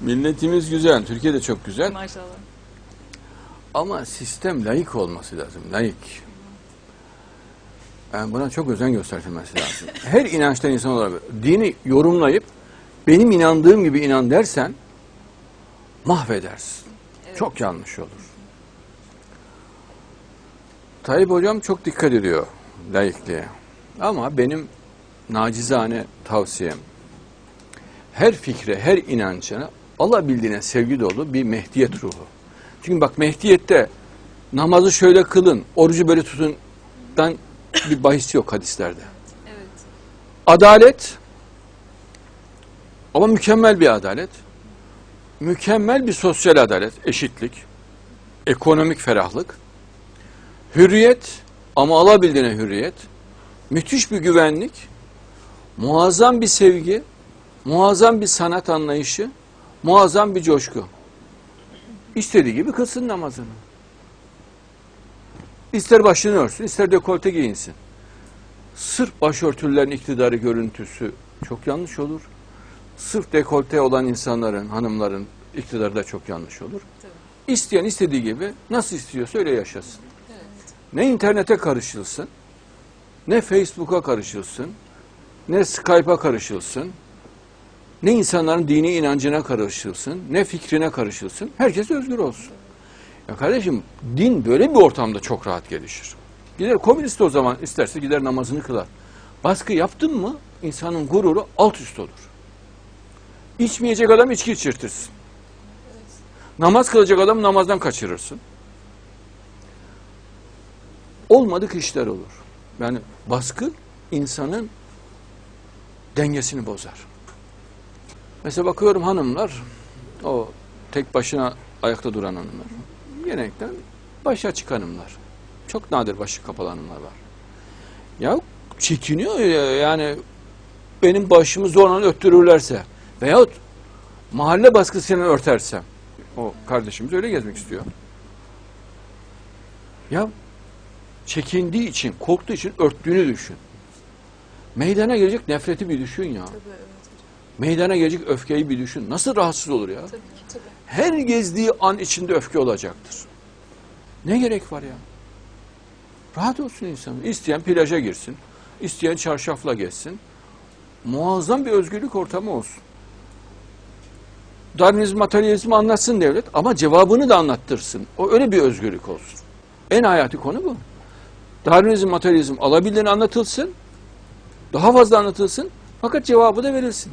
Milletimiz güzel, Türkiye de çok güzel. Maşallah. Ama sistem layık olması lazım, layık. Yani buna çok özen gösterilmesi lazım. Her inançtan insan olabilir. Dini yorumlayıp benim inandığım gibi inan dersen mahvedersin. Evet. Çok yanlış olur. Tayyip Hocam çok dikkat ediyor layıklığa. Ama benim nacizane tavsiyem her fikre, her inancına alabildiğine sevgi dolu bir mehdiyet ruhu. Çünkü bak mehdiyette namazı şöyle kılın, orucu böyle tutundan bir bahis yok hadislerde. Evet. Adalet ama mükemmel bir adalet. Mükemmel bir sosyal adalet, eşitlik, ekonomik ferahlık, hürriyet ama alabildiğine hürriyet, müthiş bir güvenlik, muazzam bir sevgi, muazzam bir sanat anlayışı, muazzam bir coşku. İstediği gibi kılsın namazını. İster başını örsün, ister dekolte giyinsin. Sırf başörtülerin iktidarı görüntüsü çok yanlış olur. Sırf dekolte olan insanların, hanımların iktidarı da çok yanlış olur. Tabii. İsteyen istediği gibi nasıl istiyorsa öyle yaşasın. Evet. Ne internete karışılsın, ne Facebook'a karışılsın, ne Skype'a karışılsın, ne insanların dini inancına karışılsın, ne fikrine karışılsın. Herkes özgür olsun. Ya kardeşim din böyle bir ortamda çok rahat gelişir. Gider komünist o zaman isterse gider namazını kılar. Baskı yaptın mı insanın gururu alt üst olur. İçmeyecek adam içki içirtirsin. Namaz kılacak adam namazdan kaçırırsın. Olmadık işler olur. Yani baskı insanın dengesini bozar. Mesela bakıyorum hanımlar, o tek başına ayakta duran hanımlar. Genellikle başı açık hanımlar. Çok nadir başı kapalı hanımlar var. Ya çekiniyor ya, yani benim başımı zorla öttürürlerse veyahut mahalle baskısıyla örtersem o kardeşimiz öyle gezmek istiyor. Ya çekindiği için, korktuğu için örttüğünü düşün. Meydana gelecek nefreti bir düşün ya. Tabii. Meydana gelecek öfkeyi bir düşün. Nasıl rahatsız olur ya? Tabii ki tabii. Her gezdiği an içinde öfke olacaktır. Ne gerek var ya? Rahat olsun insan. İsteyen plaja girsin. isteyen çarşafla gezsin. Muazzam bir özgürlük ortamı olsun. Darwinizm, materyalizmi anlatsın devlet ama cevabını da anlattırsın. O öyle bir özgürlük olsun. En hayati konu bu. Darwinizm, materyalizm alabildiğini anlatılsın. Daha fazla anlatılsın. Fakat cevabı da verilsin.